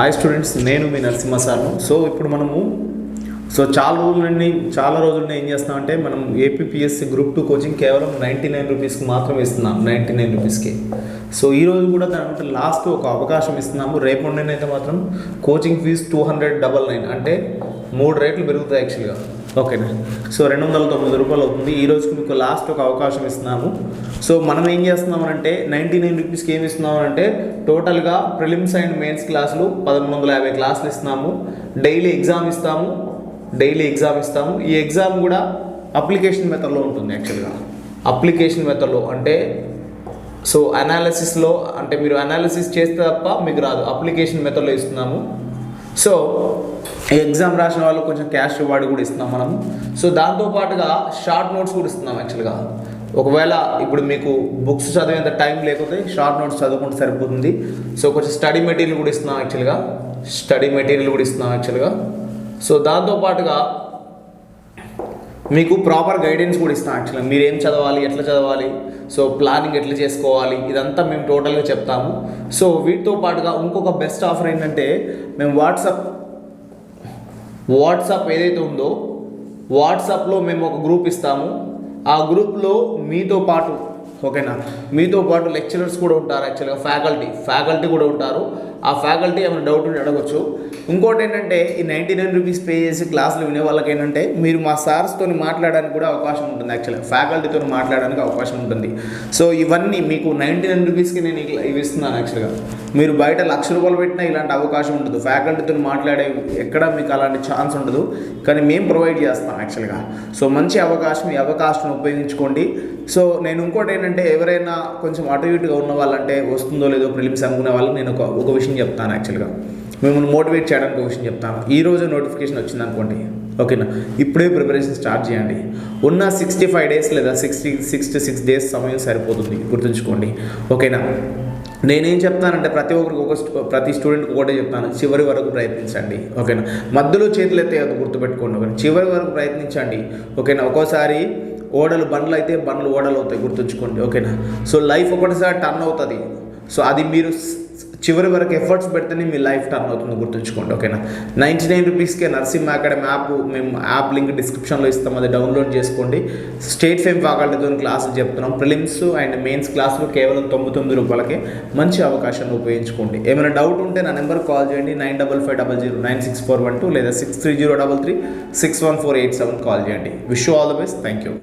Hi students నేను మీ Narasimha సార్ను so ఇప్పుడు మనము సో చాలా రోజుల నుండి చాలా రోజుల నుండి ఏం చేస్తున్నామంటే మనం ఏపీపీఎస్సీ గ్రూప్ టూ కోచింగ్ కేవలం నైంటీ నైన్ రూపీస్కి మాత్రమే ఇస్తున్నాం నైంటీ నైన్ రూపీస్కి సో ఈ రోజు కూడా దాని లాస్ట్ ఒక అవకాశం ఇస్తున్నాము. రేపు నుండి అయితే మాత్రం coaching fee two hundred double nine అంటే మూడు రేట్లు పెరుగుతాయి యాక్చువల్గా ఓకేనా? సో రెండు వందల తొమ్మిది రూపాయలు అవుతుంది. ఈ రోజుకి మీకు లాస్ట్ ఒక అవకాశం ఇస్తున్నాము. సో మనం ఏం చేస్తున్నామనంటే నైంటీ నైన్ రూపీస్కి ఏమి ఇస్తున్నామంటే టోటల్గా ప్రిలిమ్స్ అండ్ మెయిన్స్ క్లాసులు పదకొండు వందల యాభై క్లాసులు ఇస్తున్నాము. డైలీ ఎగ్జామ్ ఇస్తాము. డైలీ ఎగ్జామ్ ఇస్తాము. ఈ ఎగ్జామ్ కూడా అప్లికేషన్ మెథడ్లో ఉంటుంది యాక్చువల్గా అప్లికేషన్ మెథడ్లో అంటే సో అనాలిసిస్లో అంటే మీరు అనాలిసిస్ చేస్తే తప్ప మీకు రాదు. అప్లికేషన్ మెథడ్లో ఇస్తున్నాము. సో ఎగ్జామ్ రాసిన వాళ్ళు కొంచెం క్యాష్ రివార్డ్ కూడా ఇస్తున్నాం మనం సో దాంతోపాటుగా షార్ట్ నోట్స్ కూడా ఇస్తున్నాం యాక్చువల్గా ఒకవేళ ఇప్పుడు మీకు బుక్స్ చదివేంత టైం లేకపోతే షార్ట్ నోట్స్ చదువుకుంటే సరిపోతుంది. సో కొంచెం స్టడీ మెటీరియల్ కూడా ఇస్తున్నాం యాక్చువల్గా స్టడీ మెటీరియల్ కూడా ఇస్తున్నాం యాక్చువల్గా సో దాంతోపాటుగా మీకు ప్రాపర్ గైడెన్స్ కూడా ఇస్తాం యాక్చువల్గా మీరు ఏం చదవాలి ఎట్లా చదవాలి సో ప్లానింగ్ ఎట్లా చేసుకోవాలి ఇదంతా మేము టోటల్గా చెప్తాము. సో వీటితో పాటుగా ఇంకొక బెస్ట్ ఆఫర్ ఏంటంటే మేము వాట్సాప్ వాట్సాప్ ఏదైతే ఉందో వాట్సాప్లో మేము ఒక గ్రూప్ ఇస్తాము. ఆ గ్రూప్లో మీతో పాటు ఓకేనా? మీతో పాటు లెక్చరర్స్ కూడా ఉంటారు యాక్చువల్గా ఫ్యాకల్టీ. ఫ్యాకల్టీ కూడా ఉంటారు. ఆ ఫ్యాకల్టీ ఏమైనా డౌట్ ఉంటే అడగచ్చు. ఇంకోటి ఏంటంటే ఈ నైంటీ నైన్ రూపీస్ పే చేసి క్లాసులు వినే వాళ్ళకి ఏంటంటే మీరు మా సార్స్తో మాట్లాడడానికి కూడా అవకాశం ఉంటుంది యాక్చువల్గా. ఫ్యాకల్టీతో మాట్లాడడానికి అవకాశం ఉంటుంది. సో ఇవన్నీ మీకు నైంటీ నైన్ రూపీస్కి నేను ఇట్లా ఇవి ఇస్తున్నాను యాక్చువల్గా. మీరు బయట లక్ష రూపాయలు పెట్టినా ఇలాంటి అవకాశం ఉండదు. ఫ్యాకల్టీతో మాట్లాడే ఎక్కడ మీకు అలాంటి ఛాన్స్ ఉండదు. కానీ మేము ప్రొవైడ్ చేస్తాం యాక్చువల్గా. సో మంచి అవకాశం ఈ అవకాశం ఉపయోగించుకోండి. సో నేను ఇంకోటి ఏంటంటే ఎవరైనా కొంచెం అటు ఇటుగా ఉన్న వాళ్ళంటే వస్తుందో లేదో ప్రిలిమ్స్ అనుకునే వాళ్ళకి నేను ఒక ఒక విషయం చెప్తాను యాక్చువల్గా. మిమ్మల్ని మోటివేట్ చేయడానికి ఒక విషయం చెప్తాను. ఈ రోజు నోటిఫికేషన్ వచ్చింది అనుకోండి. ఓకేనా? ఇప్పుడే ప్రిపరేషన్ స్టార్ట్ చేయండి. ఉన్న సిక్స్టీ ఫైవ్ డేస్ లేదా సిక్స్టీ సిక్స్టీ సిక్స్ డేస్ సమయం సరిపోతుంది. గుర్తుంచుకోండి. ఓకేనా? నేనేం చెప్తానంటే ప్రతి ఒక్కరికి ఒక ప్రతి స్టూడెంట్కి ఒకటే చెప్తాను. చివరి వరకు ప్రయత్నించండి. ఓకేనా? మధ్యలో చేతులు ఎత్తే అది గుర్తుపెట్టుకోండి. ఓకేనా? చివరి వరకు ప్రయత్నించండి. ఓకేనా? ఒక్కోసారి ఓడలు బండ్లు అయితే బండ్లు ఓడలు అవుతాయి గుర్తుంచుకోండి ఓకేనా? సో లైఫ్ ఒకటిసారి టర్న్ అవుతుంది. సో అది మీరు చివరి వరకు ఎఫర్ట్స్ పెడితేనే మీ లైఫ్ టర్న్ అవుతుంది గుర్తుంచుకోండి ఓకేనా? నైంటీ నైన్ రూపీస్కే నర్సింగ్ అకాడమీ యాప్ మేము యాప్ లింక్ డిస్క్రిప్షన్లో ఇస్తాం అది డౌన్లోడ్ చేసుకోండి. స్టేట్ ఫేమ్ ఫ్యాకల్టీతో క్లాసులు చెప్తున్నాం. ప్రిలిమ్స్ అండ్ మెయిన్స్ క్లాసులు కేవలం తొంభై తొమ్మిది రూపాయలకే మంచి అవకాశాన్ని ఉపయోగించుకోండి. ఏమైనా డౌట్ ఉంటే నా నెంబర్ కాల్ చేయండి. Nine double five double zero nine six four one two లేదా six three zero double three six one four eight seven call చేయండి. Wish all the best. Thank you.